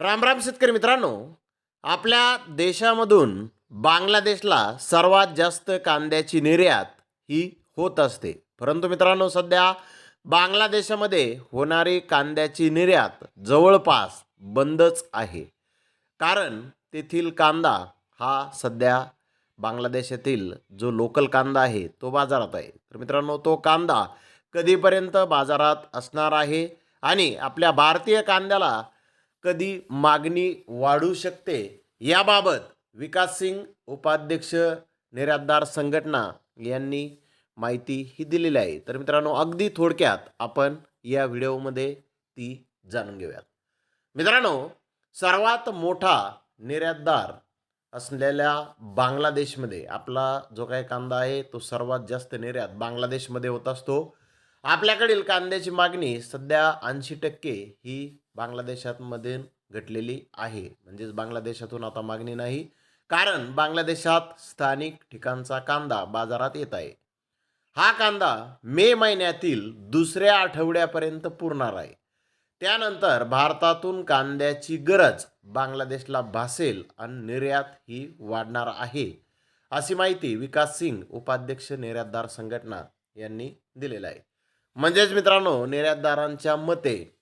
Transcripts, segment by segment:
राम राम शेतकरी मित्रांनो. आपल्या देशामधून बांगलादेशला सर्वात जास्त कांद्याची निर्यात ही होत असते. परंतु मित्रांनो सध्या बांगलादेशामध्ये होणारी कांद्याची निर्यात जवळपास बंदच आहे. कारण तेथील कांदा हा सध्या बांगलादेशातील जो लोकल कांदा आहे तो बाजारात आहे. तर मित्रांनो तो कांदा कधीपर्यंत बाजारात असणार आहे? आणि आपल्या भारतीय कांद्याला कधी मागणी वाढू शकते? याबाबत विकास सिंग उपाध्यक्ष निर्यातदार संघटना यांनी माहिती ही दिलेली आहे. तर मित्रांनो अगदी थोडक्यात आपण या व्हिडिओमध्ये ती जाणून घेऊयात. मित्रांनो सर्वात मोठा निर्यातदार असलेल्या बांगलादेशमध्ये आपला जो काही कांदा आहे तो सर्वात जास्त निर्यात बांगलादेशमध्ये होत असतो. आपल्याकडील कांद्याची मागणी सध्या ऐंशी टक्के ही बांगलादेशातमध्ये घटलेली आहे. म्हणजेच बांगलादेशातून आता मागणी नाही. कारण बांगलादेशात स्थानिक ठिकाणचा कांदा बाजारात येत आहे. हा कांदा मे महिन्यातील दुसऱ्या आठवड्यापर्यंत पुरणार आहे. त्यानंतर भारतातून कांद्याची गरज बांगलादेशला भासेल आणि निर्यात ही वाढणार आहे अशी माहिती विकास सिंग उपाध्यक्ष निर्यातदार संघटना यांनी दिलेलं आहे. म्हणजेच मित्रांनो निर्यातदारांच्या मते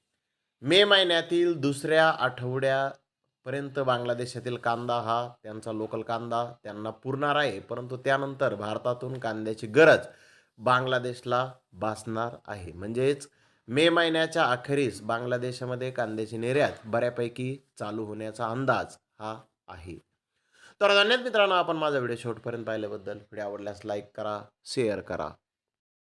मे महिन्यातील दुसऱ्या आठवड्यापर्यंत बांगलादेशातील कांदा हा त्यांचा लोकल कांदा त्यांना पुरणार आहे. परंतु त्यानंतर भारतातून कांद्याची गरज बांगलादेशला भासणार आहे. म्हणजेच मे महिन्याच्या अखेरीस बांगलादेशामध्ये कांद्याची निर्यात बऱ्यापैकी चालू होण्याचा अंदाज हा आहे. तर धन्यवाद मित्रांनो आपण माझा व्हिडिओ शेवटपर्यंत पाहिल्याबद्दल. व्हिडिओ आवडल्यास लाईक करा शेअर करा.